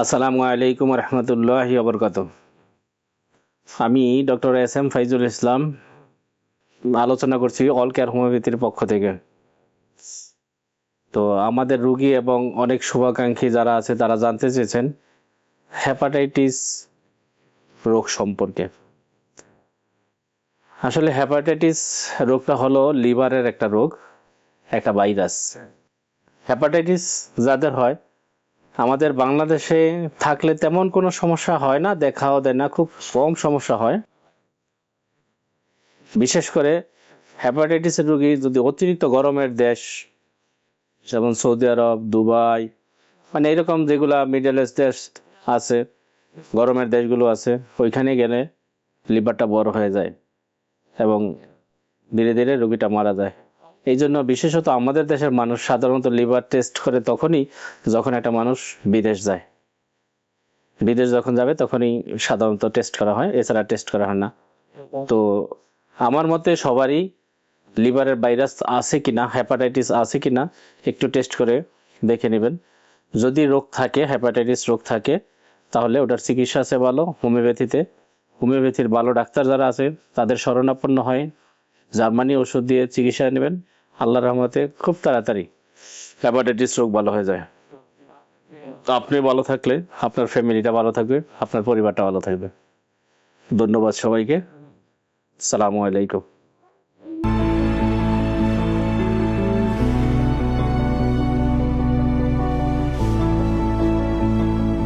আসসালামু আলাইকুম রহমতুল্লাহ বরকাত আমি doctor S M Faizul Islam, আলোচনা করছি অল কেয়ার হোমিওপ্যাথির পক্ষ থেকে। তো আমাদের রুগী এবং অনেক শুভাকাঙ্ক্ষী যারা আছে, তারা জানতে চেয়েছেন হ্যাপাটাইটিস রোগ সম্পর্কে। আসলে হ্যাপাটাইটিস রোগটা হলো লিভারের একটা রোগ, একটা ভাইরাস। হ্যাপাটাইটিস যাদের হয় আমাদের বাংলাদেশে থাকলে তেমন কোনো সমস্যা হয় না, দেখাও দেয় না, খুব কম সমস্যা হয়। বিশেষ করে হ্যাপাটাইটিসের রোগী যদি অতিরিক্ত গরমের দেশ, যেমন সৌদি আরব, দুবাই মানে এরকম যেগুলা মিডল ইস্ট দেশ আছে, গরমের দেশগুলো আছে, ওইখানে গেলে লিভারটা বড় হয়ে যায় এবং ধীরে ধীরে রোগীটা মারা যায়। এই জন্য বিশেষত আমাদের দেশের মানুষ সাধারণত লিভার টেস্ট করে তখনই যখন একটা মানুষ বিদেশ যায়। বিদেশ যখন যাবে তখনই সাধারণত টেস্ট করা হয়, এছাড়া টেস্ট করা হয় না। তো আমার মতে সবারই লিভারের ভাইরাস আছে কিনা হ্যাপাটাইটিস আছে কিনা একটু টেস্ট করে দেখে নেবেন। যদি রোগ থাকে হ্যাপাটাইটিস রোগ থাকে, তাহলে ওটার চিকিৎসা আছে ভালো, হোমিওপ্যাথিতে। হোমিওপ্যাথির ভালো ডাক্তার যারা আছে, তাদের শরণাপন্ন হয়। জার্মানি ওষুধ দিয়ে চিকিৎসা নেবেন। আল্লাহর রহমতে খুব তাড়াতাড়ি হ্যাপাটাইটিস রোগ ভালো হয়ে যায়। তো আপনি ভালো থাকলে, আপনার ফ্যামিলিটা ভালো থাকবে, আপনার পরিবারটা ভালো থাকবে। ধন্যবাদ সবাইকে। সালামু আলাইকুম।